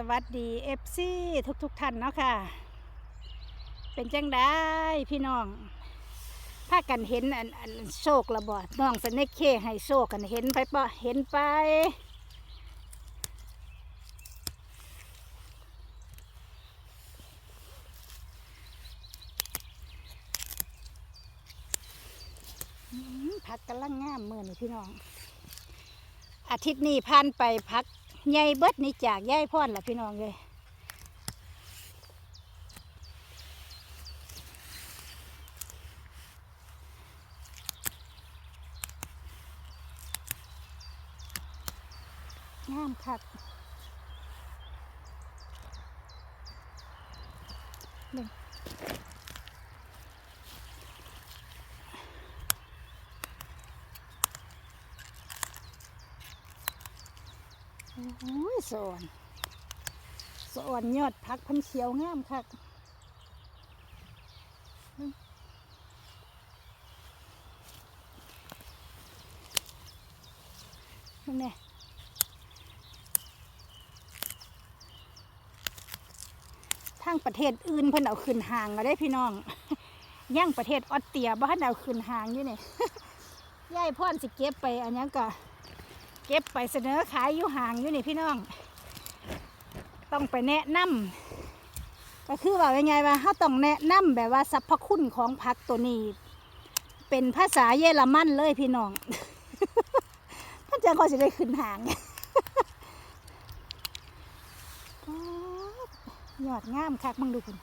สวัสดีเอฟซีทุกทุกๆท่านเนาะค่ะ เป็นจังได้พี่น้องถ้ากันเห็นอันอันโชคระบอดน้องสเนกเคให้โชคกันเห็นไปปะเห็นไปอืมพักกำลังงามเมื่อนี่พี่น้อง อาทิตย์นี้ผ่านไปพัก ใหญ่เบิดนี่จากย่ายพ่อนล่ะพี่น้องเลยงามคัก อ้ยสอนสอนยอดพักพันเขียวงามคักเบิ่งเบิ่ทางประเทศอื่นเพิ่นเอาขึ้นห่างมาได้พี่น้องย่างประเทศออสเตรียบ้านเอาขึ้นห่างอยู่นี่ยายพ่อนสิเก็บไปอันนี้ก็ เก็บไปเสนอขายอยู่ห่างอยู่นี่พี่น้อง ต้องไปแนะนำก็คือว่ายังไงว่าเขาต้องแนะนำแบบว่าสรรพคุณของผักตัวนี้ เป็นภาษาเยอรมันเลยพี่น้องท่านจะก็จะได้ขึ้นห่างยอดงามคักมึงดูคุณ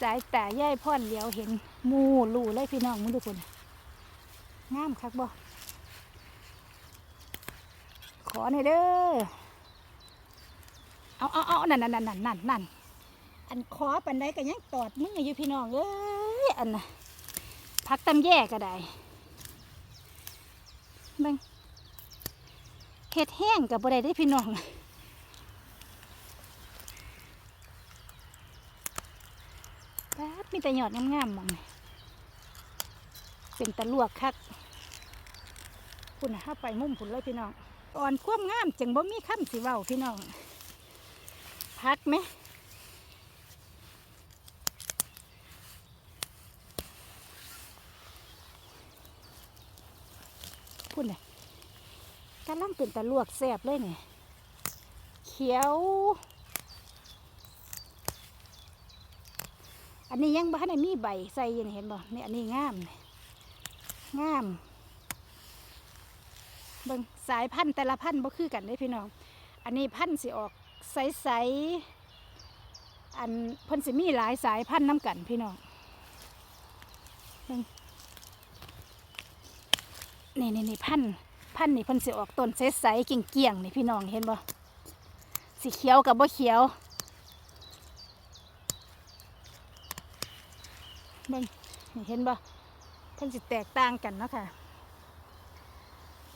สายตาย่ายพ่อนเหลียวเห็นมูรูเลยพี่น้องมึงดูคุณงามคักบ่ อหน่อยเด้อ เอาเอาเอานั่นนั่นนั่นนั่นนั่นอันขอปันไดก็ยังตอดมืออยู่พี่น้องเอ้ยอันน่ะพักตำแย่ก็ได้เบังเห็ดแห้งกับบ่ได้ได้พี่น้องแป๊บมีแต่ยอดงามๆมองเป็นตะลวกคักคุณน่ะเข้าไปมุ่มผุนเลยพี่น้อง อ่อนควมงามจังบ่มีคำสิเว้าพี่น้อง พักไหมพุ่นน่ะกำลังเป็นตะลวกแซ่บเลยเนี่ยเขียว อันนี้ยังบ้านมีใบใส่ยู่นี่เห็นบ่เนี่ยอันนี้งาม งาม เบิ่งสายพันธุ์แต่ละพันธุ์บ่คือกันเด้พี่น้อง อันนี้พันธุ์สิออกใสๆอันเพิ่นสิมีหลายสายพันธุ์น้ำกันพี่น้องเบิ่งนี่นี่นี่พันธุ์พันธุ์นี่เพิ่นสิออกต้นใสๆเกี่ยงๆนี่พี่น้องเห็นบ่สีเขียวกับบ่เขียวเบิ่งนี่เห็นบ่เพิ่นสิแตกต่างกันเนาะค่ะ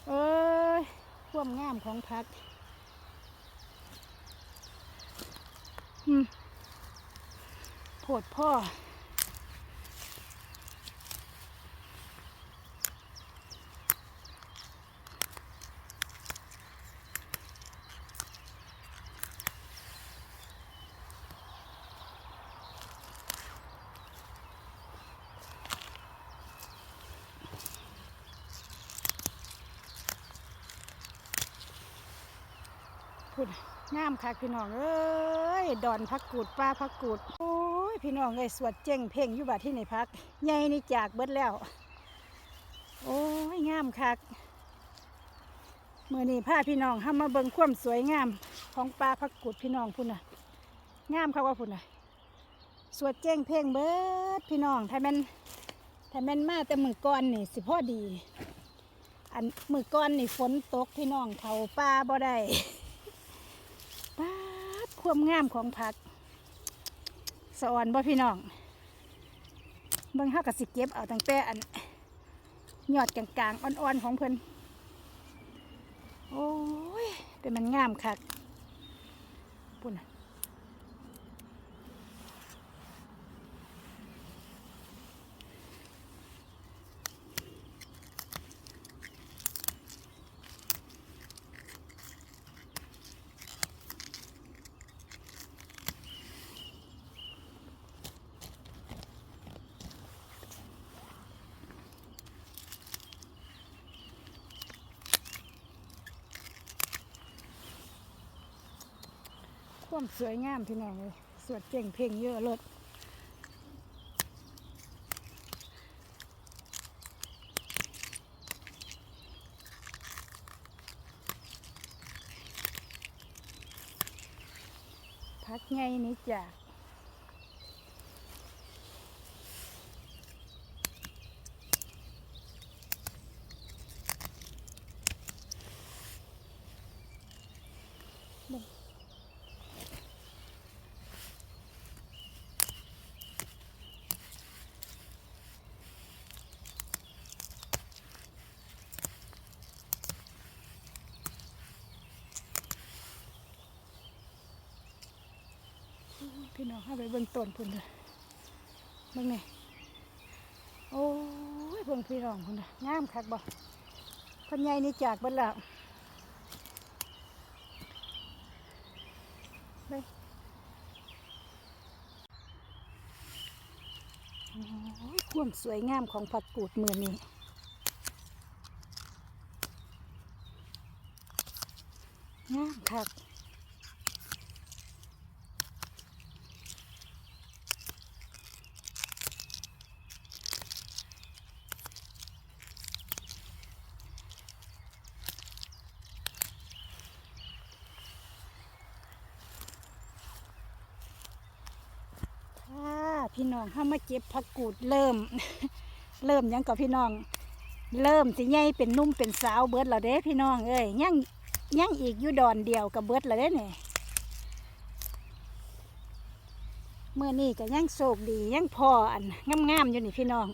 เอ้ยความงามของพักอืมโผดพ่อ พูดงาม ค่ะพี่น้องเอ้ยดอนพักกูดป้าพักกูดโอ้ยพี่น้องเอ้ยสวดเจ้งเพ่งอยู่บัดที่ไหนพักใหญ่นี่จากเบิดแล้ว โอ้ยงามคักมือนี้พาพี่น้องห้ามาเบิ่งความสวยงามของปลาพักกูดพี่น้องพุ่นน่ะงามค่ะว่าพุ่นน่ะสวดเจ้งเพ่งเบิดพี่น้องถ้าแม่นถ้าแม่นมาแต่มือก่อนนี่สิพ่อดี อันมือก่อนนี่ฝนตกพี่น้องเขาป่าบ่ได้ปาด ความงามของผักสะออนบ่พี่น้องเบิ่งเฮาก็สิเก็บเอาตั้งแต่อันยอดกลางๆอ่อนๆของเพิ่นโอ้ยเป็นมันงามคักปุ่น ความสวยงามพี่น้องเลยสวดเก่งเพลงเยอะรถพักไงนี่จ้ะ พี่น้องเข้าไปเบิ่งต้นพุ่นเลยเบิ่งนี่โอ้ยเบิ่งพี่น้องพุ่นน่ะงามคักบ่คนใหญ่นี่จากบิ่แล้วเบิ่งโอ้ยความสวยงามของผักกูดเมือนี้งามคัก ค่ะ พี่น้องเข้ามาเก็บผักกูดเริ่ม เริ่มยังกับพี่น้อง เริ่มสิใหญ่เป็นนุ่มเป็นสาวเบิดแล้วเด้พี่น้องเอ้ยยังยังอีกอยู่ดอนเดียวกับเบิดแล้วเด้เนี่ยเมื่อนี้ก็ยังโศกดียังพออันงามๆอยู่นี่พี่น้อง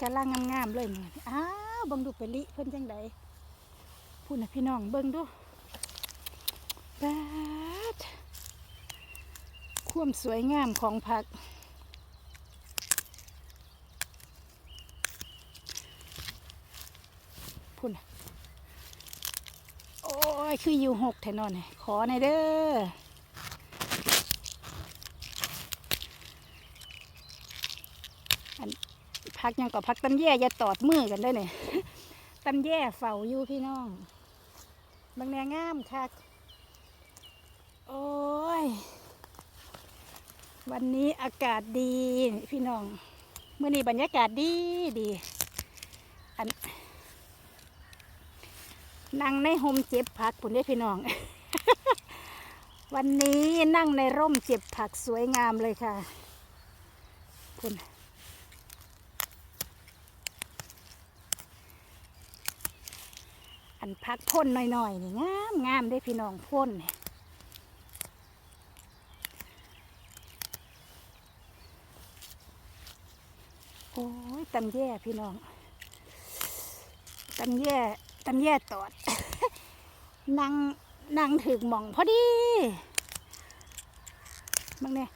กะล่างงามๆเลยนี่อ้าวเบิ่งดูไปลิเพิ่นจังใดพูดนะพี่น้องเบิ่งดูแปดความสวยงามของผักพูดนโอ้ย คืออยู่หกแทนอนขอในเด้อ พักยังก็พักตำแย่อย่าตอดมือกันได้เนี่ยตำแย่เฝ้าอยู่พี่น้องบางแนงามคักโอ้ย วันนี้อากาศดีพี่น้องเมื่อนี้บรรยากาศดีดีอันนั่งในโฮมเจ็บผักผุนได้พี่น้อง วันนี้นั่งในร่มเจ็บผักสวยงามเลยค่ะพุ่น อันพักพ่นหน่อยๆนี่งามงามได้พี่น้องพ่นโอ้ยตำแย่พี่น้องตำแย่ตำแย่ตอดนั่งนั่งถึกหม่องพอดีมึงเนี่ย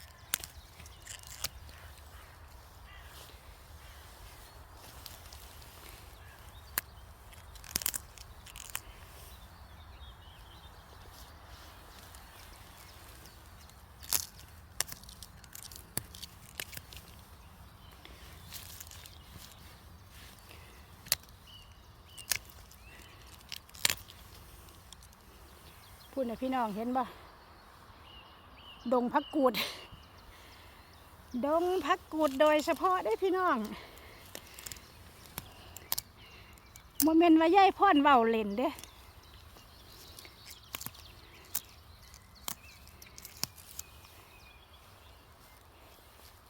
พูดนะพี่น้องเห็นบ่ดงพักกูด ดงพักกูดโดยเฉพาะได้พี่น้องโมเมนต์ว่าย่ายพ่อนเว้าเล่นเด้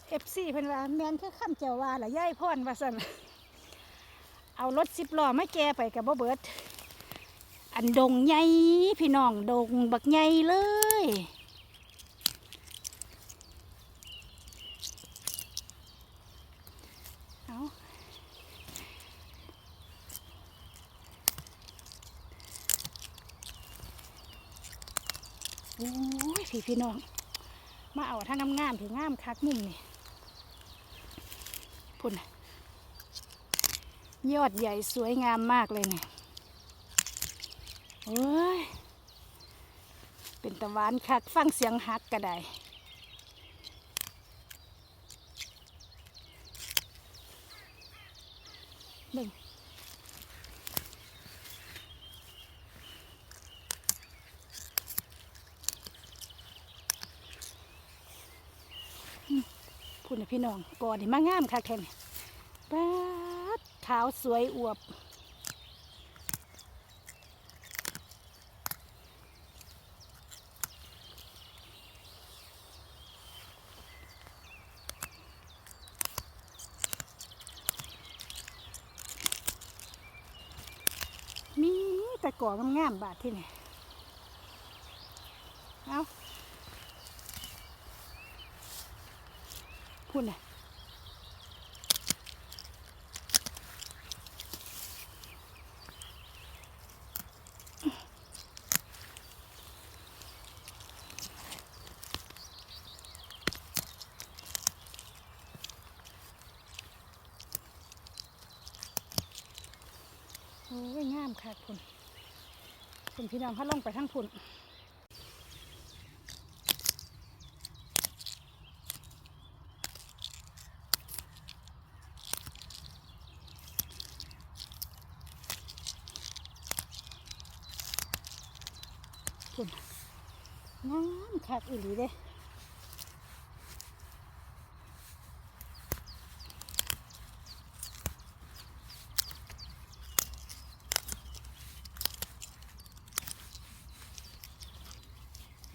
เอฟซีเพิ่นว่าแมนคือข้ามเจ้าว่าล่ะย่ายพ่อนว่าสั่นเอารถสิบล้อมาแกไปกับบ่เบิด อันดงใหญ่พี่น้องดงบักใหญ่เลย เอาโอ้ยพี่พี่น้อง มาเอาทางงามๆพี่งามคักมุมนี่พุ่นยอดใหญ่สวยงามมากเลยเนี่ย โอ้ย เป็นตะวันคักฟังเสียงฮักก็ได้เบิ่งพูดนะพี่น้องก่อนนี่มางามค่ะแค่นี้ป๊าขาวสวยอวบ มี แต่ก่องามๆบาทที่นี่เอาพูดน่ะโอ้ยงามค่ะคุณ คุณพี่น้องเขาลงไปทั้งพุ่นพุ่นงามคักอีหลีเด้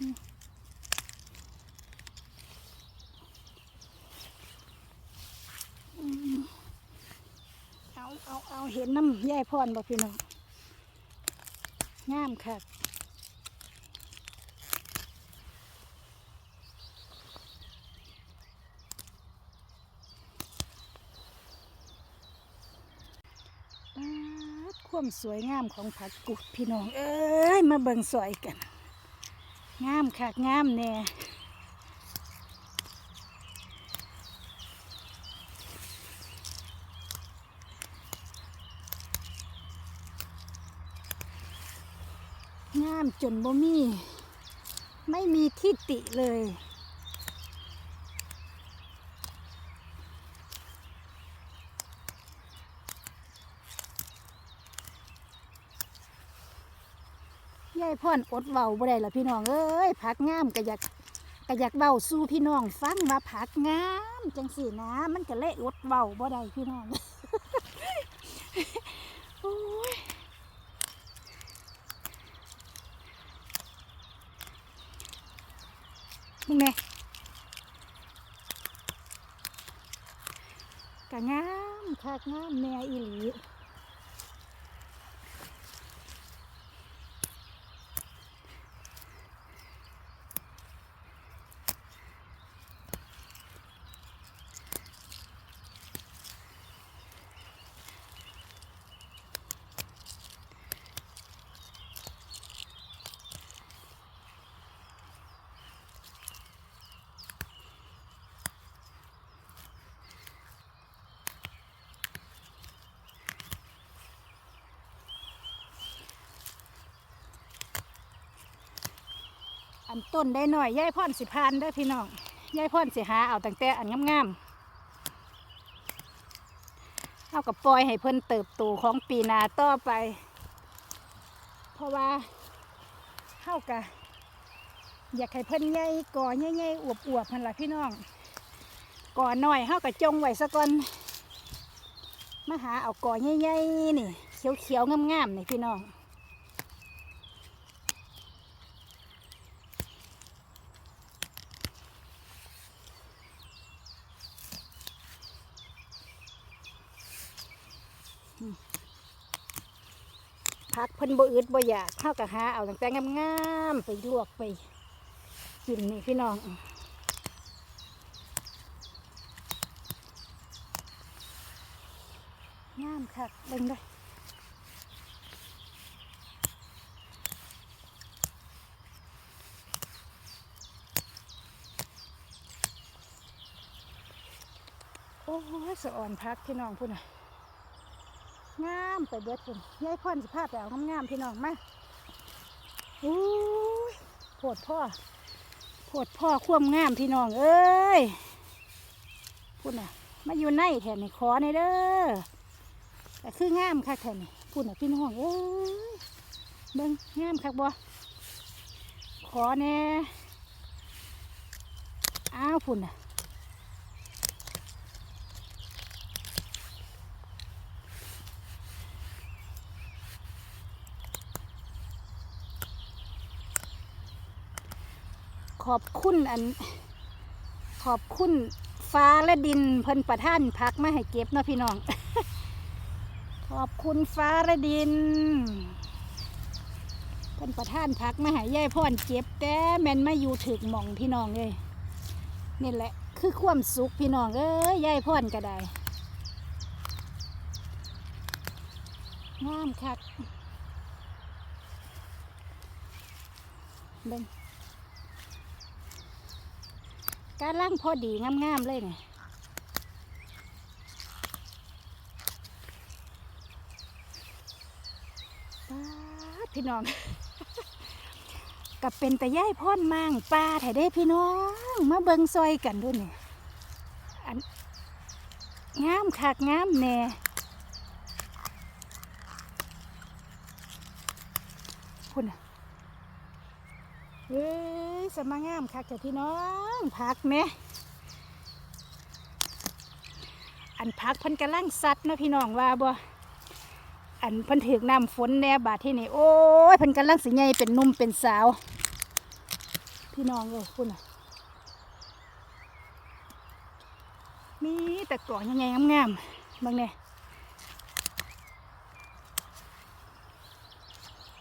อืมอืม เอาเห็นน้ำยายพรบ่พี่น้องงามคักปาดความสวยงามของผักกุดพี่น้อง เอ้ย มาเบิ่งสวยกัน งามคักงามแน่ งามจนบ่มี ไม่มีที่ติเลย ยายพ่อนอดเว้าบ่ได้ละพี่น้อง เอ้ยผักงามก็อยากก็อยากเว้าสู่พี่น้อง ฟังว่าผักงาม จังสี่นะ มันก็เลยอดเว้าบ่ได้พี่น้อง โอ้ยมึงแม่ก็งากงามแม่อีหลี อันต้นได้หน่อยยายพ่อนสิพานได้พี่น้องยายพ่อนสิหาเอาตั้งแต่อันงามๆเอากับปล่อยให้เพิ่นเติบโตของปีนาต่อไป เพราะว่าเข้ากะอยากให้เพิ่นใหญ่ก่อใหญ่ๆอวบๆพันละพี่น้องก่อหน่อยเข้ากะจงไว้ซะก่อนมาหาเอาก่อใหญ่ๆนี่เขียวๆงามๆนี่พี่น้อง พักเพิ่นบ่อึดบ่อยากเข้ากับหาเอาตั้งแต่งามๆไปลวกไปกินนี่พี่น้องงามคักเบิ่งเด้โอ้ยสะอ่อนพักพี่น้องพุ่นน่ะ งามไปเบิดคุณยายพ่อนสิภาพไปเอางามๆพี่น้องมาอู้ยโพดพ่อโพดพ่อควมงามพี่น้องเอ้ยพุ่นน่ะมาอยู่ในแถนี่ขอในเด้อแต่คืองามคักแถนี่พุ่นน่ะพี่น้องเอ้ยเบิ่งงามคักบ่ขอแน่อ้าวพุ่นน่ะ ขอบคุณอัน ขอบคุณฟ้าและดินเพิ่นประท่านพักมาให้เก็บเนาะพี่น้อง ขอบคุณฟ้าและดินเพิ่นประท่านพักมาให้ยายพ่อนเก็บแต่แม่นมาอยู่ถึกหม่องพี่น้องเลยนี่แหละ คือความสุขพี่น้องเอ้ยยายพ่อนก็ได้งามคักเบิ่ง การล่างพอดีงามๆเลยเนี่ยพี่น้องกับเป็นแต่ย่ายพ่อนมางปลาแถได้พี่น้อง มาเบิงซอยกันด้วยเนี่ยอันงามคักงามแน่คุณน่ะเอ้ สมางามคักจ้ะพี่น้องพักไหมอันพักพันกำลังสัดเนาะพี่น้องว่าบ่อันพันถือกน้ำฝนแน่บาดที่นี่โอ้ยพันกำลังสิใหญ่เป็นนุ่มเป็นสาว พี่น้องเลยคุณน่ะมีแต่ก่อนยังไงงามๆบางเนี่ย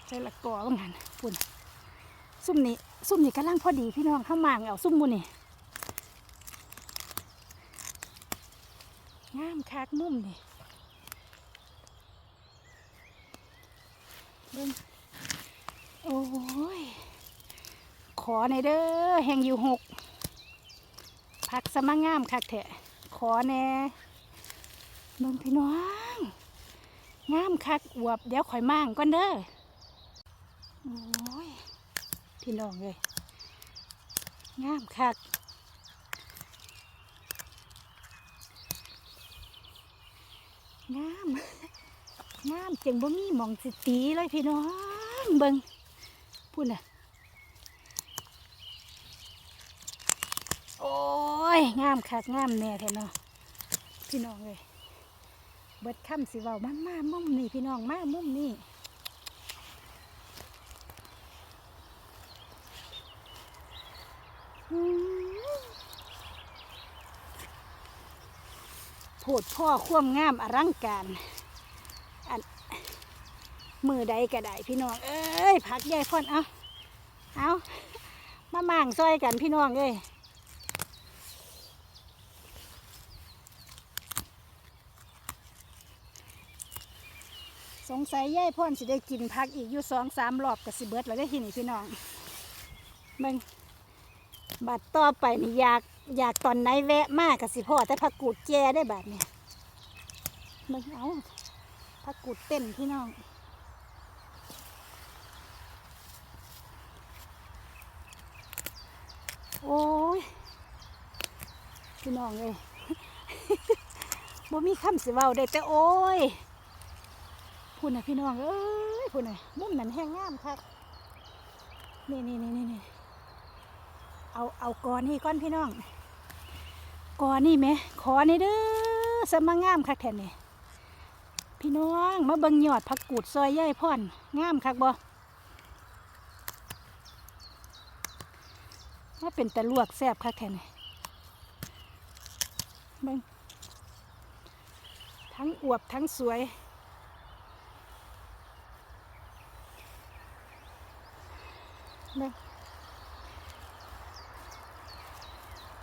ใส่ละก่อบางหันคุณซุ่มนี้ ซุ่มนี้กำลังพอดีพี่น้องข้ามางเอาซุ่มมูนี่งามคักมุมนี่เบิ่งโอ้ย ขอในเด้อแห่งอยู่หกพักสมางามคักแทะขอแน่เบิ่งพี่น้อง งามคักอวบ เดี๋ยวข่อยมั่งก่อนเด้อ พี่น้องเลยงามคักงามงามจังบ่มีหมองสิตีเลยพี่น้องเบิงพูดน่ะโอ้ยงามคักงามแน่แท้เนาะพี่น้องเลยเบิดค่ำสิเว้ามามามุมนี่พี่น้องมามุ่มนี่ อืมโพ ดพ่อควมงามอลังการอันมือใดก็ได้พี่น้อง เอ้ยผักใหญ่พ่อนเอาเอามาม่างซอยกันพี่น้องเอ้ยสงสัยยายพ่อนสิได้กินผักอีกอยู่สองสามรอบกับสิเบิดแล้วได้อทีนี่พี่น้องเบิ่งบัดต่อไปนี่อยาก อยากตอนไหนแวะมากกับสิพ่อแต่ผักกูดแจได้แบบนี้มึงเอาผักกูดเต้นพี่น้องโอ้ยพี่น้องเลยบ่มีคำสิเว้าได้แต่โอ้ยพูดนะพี่น้องเอ้ยพูดนะมุมนั้นแห้งงามครับนี่นี่นี่นี่ เอาเอากอนี่ก้อนพี่น้องกอนี่ไหมขอนี่เด้อสมางงามคักแทนนี่พี่น้องมาเบิ่งยอดผักกูดซอยย่ายพ่อนงามคักบ่ว่าเป็นตะลวกแซ่บคักแทนนี่เบิ่งทั้งอวบทั้งสวยเบิ่ง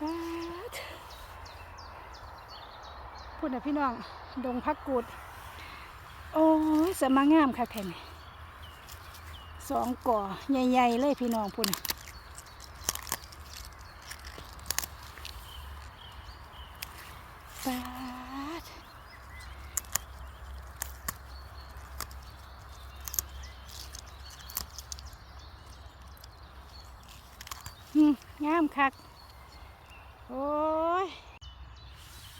ปาด พูดนะพี่น้อง ดงพักกูด โอ้ยสมางามค่ะแค่นสองก่อใหญ่ๆเลยพี่น้องพูดนะปาดามคัก โอ้ย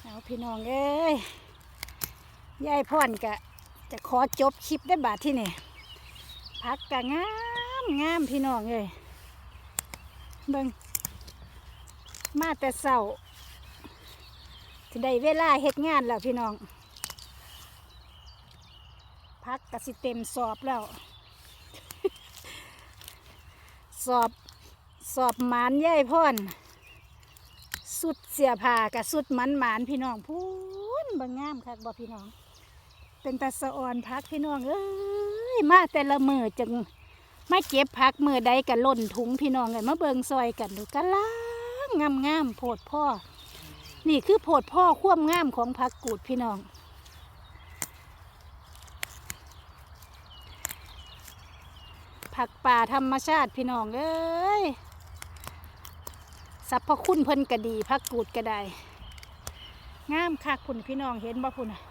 เอาพี่น้องเอ้ย ยายพ่อนกะจะขอจบคลิปได้บาทที่นี่พักกะงามงามพี่น้องเอ้ยเบิงมาแต่เศร้าจะได้เวลาเฮ็ดงานแล้วพี่น้อง พักกะสิเต็มสอบแล้ว สอบสอบหมานยายพ่อนสุดเสียผ้ากับสุดมันหมานพี่น้องพูนบางงามคักบ่พี่น้อง เป็นตาสะออนพักพี่น้องเอ้ยมาแต่ละมือจังมาเก็บพักมือใดกันล่นถุงพี่น้องกันมาเบิงซอยกันดูกันล่างงามงามโพดพ่อ นี่คือโพดพ่อควมงามของพักกูดพี่น้อง ผักป่าธรรมชาติพี่น้องเอ้ยสรรพคุณเพิ่นกระดีผักกูดก็ได้งามคักพุ่นพี่น้องเห็นบ่พุ่นน่ะ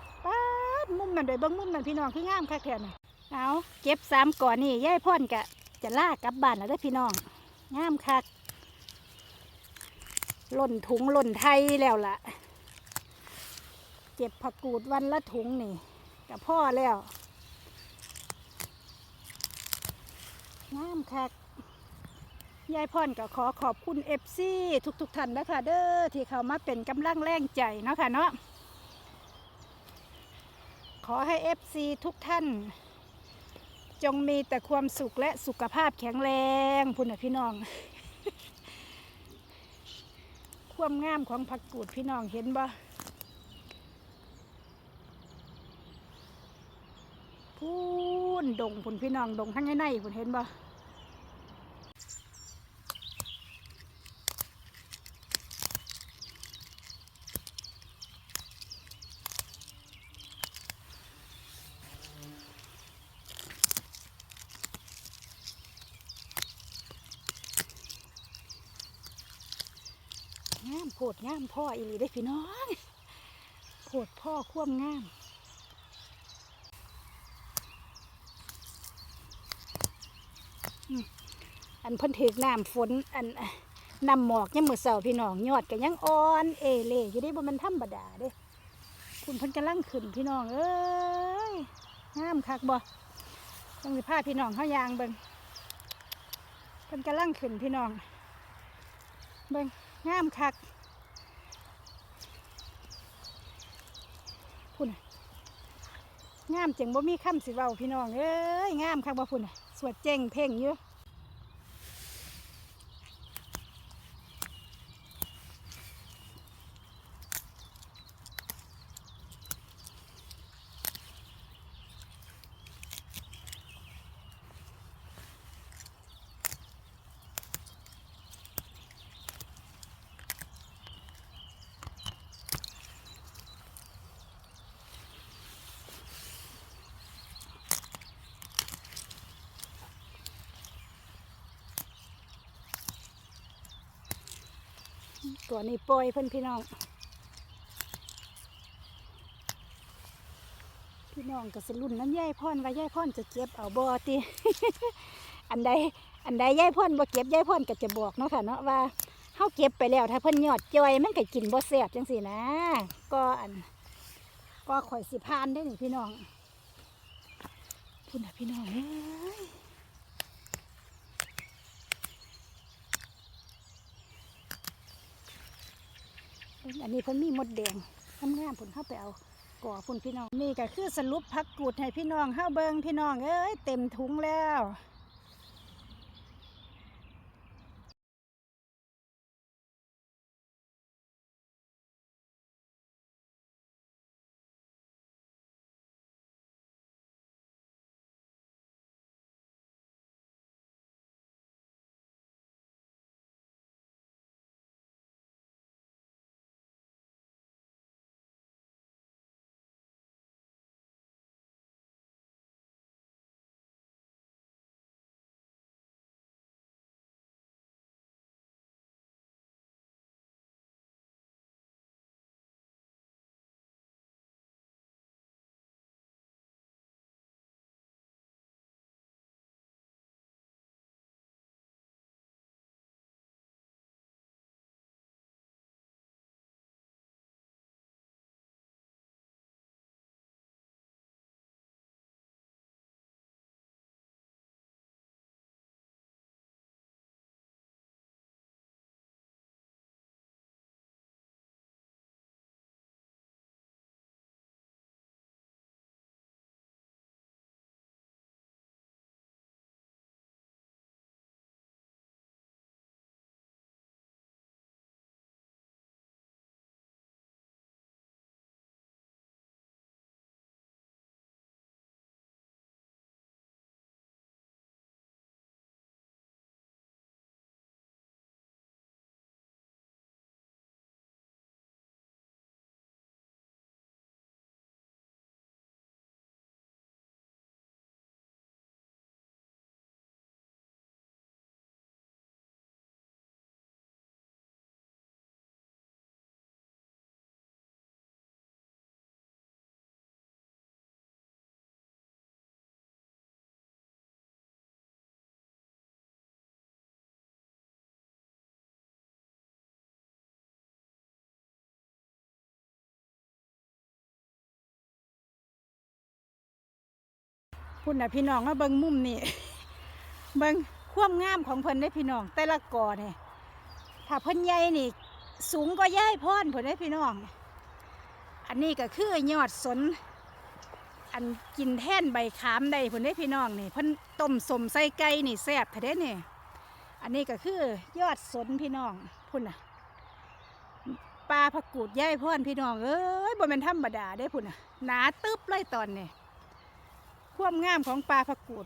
มุมนั่นโดยเบิ่งมุมนั่นพี่น้องคืองามคักแท้น่ะเอาเก็บสามก่อนนี่ยายพ่อนกะ จะลากกลับบ้านแล้วเด้อพี่น้องงามคักล่นถุงหล่นไทยแล้วล่ะเก็บผักกูดวันละถุงนี่กับพ่อแล้วงามคักยายพ่อนก็ขอขอบคุณเอฟซีทุกๆทท่านนะคะเด้อที่เขามาเป็นกำลังแรงใจเนาะค่ะเนาะ อให้เอฟซีทุกท่าน จงมีแต่ความสุขและสุขภาพแข็งแรงพุ่นนะพี่น้อง ความงามของผักกูดพี่น้องเห็นบ่พูนดงพุ่นพี่น้องดงทั้งในในพุ่นเห็นบ่ งามพ่ออีหลีได้พี่น้องโพดพ่อควมงามอันพิ่นถือน้ำฝนอันน้ำหมอกยังมือเสาพี่น้องยอดก็ยังอ่อนเอเล่อยู่ได้บ่มันธรรมดาเด้คุณพิ่นกำลังขึ้นพี่น้องเอ้ยงามคักบ่ต้องสิพาพี่น้องเข้ายางเบิ่งพิ่นกำลังขึ้นพี่น้องเบิ่งงามคักพุ่นน่ะ งามจังบ่มีคำสิเว้าพี่น้องเอ้ยงามคักบ่พุ่นน่ะสวดเจ้งเพ่งอยู่ ตัวนี้ปล่อยเพิ่อนพี่น้อง พี่น้องก็สรุ่นน้ำย่ายพ่อนว่าย่ายพ่อนจะเก็บเอาบ่ติอันใดอันใดย่ายพ่อนบ่เก็บย่ายพ่อนก็จะบอกเนาะค่ะเนาะว่าเฮาเก็บไปแล้ว ถ้าเพิ่นยอดจอยมันก็กินบ่แซ่บจังซี่นะ ก็อัน ก็ข่อยสิพานได้อนี่พี่น้องพุ่นน่ะพี่น้องเอ้ย อันนี้เพิ่นมีมดแดงทำงานผลเข้าไปเอาก่อพุ่นพี่น้องนี่ก็คือสรุปพักกูดให้พี่น้องเข้าเบิงพี่น้องเอ้ยเต็มถุงแล้ว พุ่นนะพี่น้องมาเบิ่งมุมนี่เบิ่งความงามของเพิ่นได้พี่น้อง แต่ละกอนี่ถ้าเพิ่นใหญ่นี่ สูงก็ย่ายพรเพิ่นได้พี่น้อง อันนี้ก็คือยอดสน อันกินแท่นใบขามได้เพิ่นได้พี่น้องนี่เพิ่นต้มสมใส่ไก่นี่แซ่บแท้เด้นี่อันนี้ก็คือยอดสนพี่น้องพุ่นน่ะปลาผักกูดย่ายพรพี่น้องเอ้ยบ่แม่นธรรมดาได้พุ่นน่ะหนาตึ๊บเลยตอนนี้ ความงามของปลาผักกูด